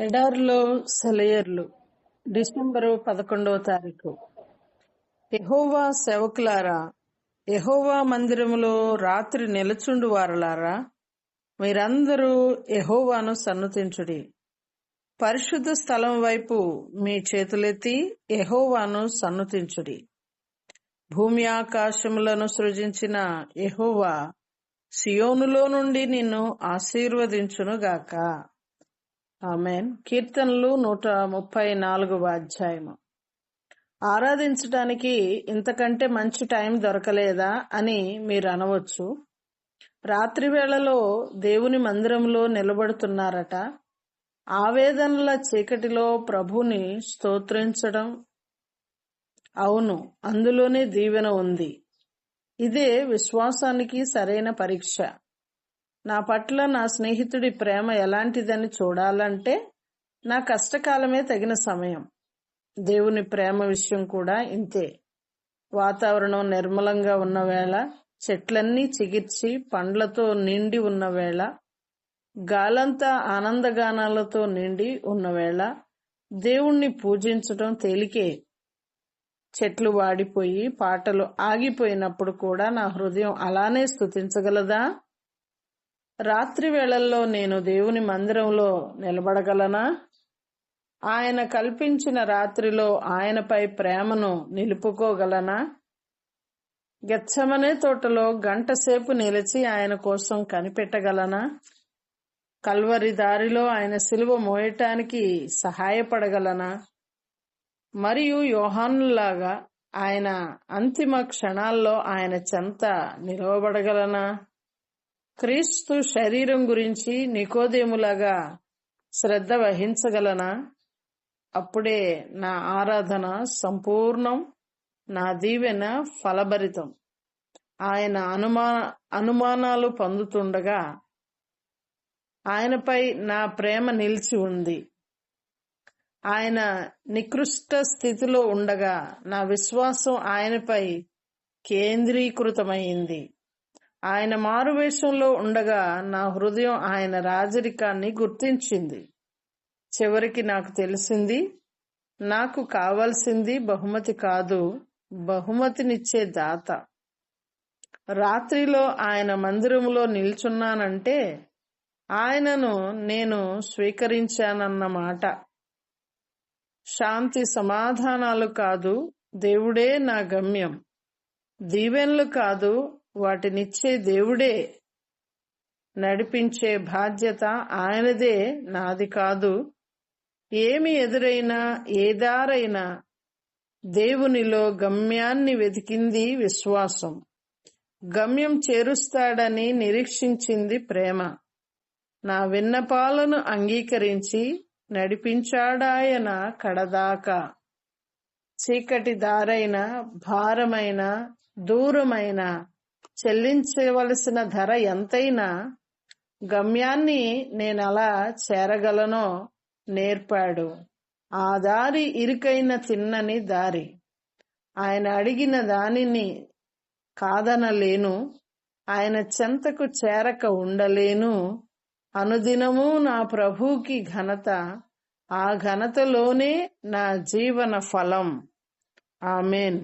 ఎడార్లో సెలయర్లు December పదకొండవ తారీఖు. ఎహోవా సేవకులారా ఎహోవా మందిరములో రాత్రి నిలచుండు వారలారా మీరందరూ ఎహోవాను సన్నుతించుడి. పరిశుద్ధ స్థలం వైపు మీ చేతులెత్తి ఎహోవాను సన్నుతించుడి. భూమి ఆకాశములను సృజించిన ఎహోవా సియోనులో నుండి నిన్ను ఆశీర్వదించునుగాక. ఆమెన్. కీర్తనలు నూట ముప్పై నాలుగవ అధ్యాయము. ఆరాధించడానికి ఇంతకంటే మంచి టైం దొరకలేదా అని మీరు అనవచ్చు రాత్రి వేళలో దేవుని మందిరంలో నిలబడుతున్నారట. ఆవేదనల చీకటిలో ప్రభుని స్తోత్రించడం. అవును అందులోనే దీవెన ఉంది. ఇదే విశ్వాసానికి సరైన పరీక్ష. నా పట్ల నా స్నేహితుడి ప్రేమ ఎలాంటిదని చూడాలంటే నా కష్టకాలమే తగిన సమయం. దేవుని ప్రేమ విషయం కూడా ఇంతే. వాతావరణం నిర్మలంగా ఉన్న వేళ చెట్లన్నీ చిగిర్చి పండ్లతో నిండి ఉన్న వేళ గాలంతా ఆనందగానాలతో నిండి ఉన్న వేళ దేవుణ్ణి పూజించడం తేలికే. చెట్లు వాడిపోయి పాటలు ఆగిపోయినప్పుడు కూడా నా హృదయం అలానే స్థుతించగలదా రాత్రి వేళల్లో నేను దేవుని మందిరంలో నిలబడగలనా? ఆయన కల్పించిన రాత్రిలో ఆయనపై ప్రేమను నిలుపుకోగలనా? గెచ్చమనే తోటలో గంట సేపు నిలిచి ఆయన కోసం కనిపెట్టగలనా? కల్వరి దారిలో ఆయన సిలువ మోయటానికి సహాయపడగలనా? మరియు యోహానులాగా ఆయన అంతిమ క్షణాల్లో ఆయన చెంత నిలవబడగలనా? క్రీస్తు శరీరం గురించి నికోదేములాగా శ్రద్ధ వహించగలనా? అప్పుడే నా ఆరాధన సంపూర్ణం నా దీవెన ఫలభరితం. ఆయన అనుమా అనుమానాలు పొందుతుండగా ఆయనపై నా ప్రేమ నిలిచి ఉంది. ఆయన నికృష్ట స్థితిలో ఉండగా నా విశ్వాసం ఆయనపై కేంద్రీకృతమైంది. ఆయన మారువేషంలో ఉండగా నా హృదయం ఆయన రాజరికాన్ని గుర్తించింది. చివరికి నాకు తెలిసింది నాకు కావలసింది బహుమతి కాదు బహుమతినిచ్చే దాత. రాత్రిలో ఆయన మందిరంలో నిల్చున్నానంటే ఆయనను నేను స్వీకరించానన్నమాట శాంతి సమాధానాలు కాదు దేవుడే నా గమ్యం. దీవెన్లు కాదు వాటినిచ్చే దేవుడే. నడిపించే బాధ్యత ఆయనదే నాది కాదు. ఏమి ఎదురైనా ఏ దారైనా దేవునిలో గమ్యాన్ని వెతికింది విశ్వాసం. గమ్యం చేరుస్తాడని నిరీక్షించింది ప్రేమ. నా విన్నపాలను అంగీకరించి నడిపించాడాయన కడదాకా. చీకటి దారైన భారమైన దూరమైన చెల్లించవలసిన ధర ఎంతైనా గమ్యాన్ని నేనలా చేరగలనో నేర్పాడు. ఆ దారి ఇరుకైన తిన్నని దారి. ఆయన అడిగిన దానిని కాదనలేను. ఆయన చెంతకు చేరక ఉండలేను. అనుదినము నా ప్రభువుకి ఘనత. ఆ ఘనతలోనే నా జీవన ఫలం. ఆమెన్.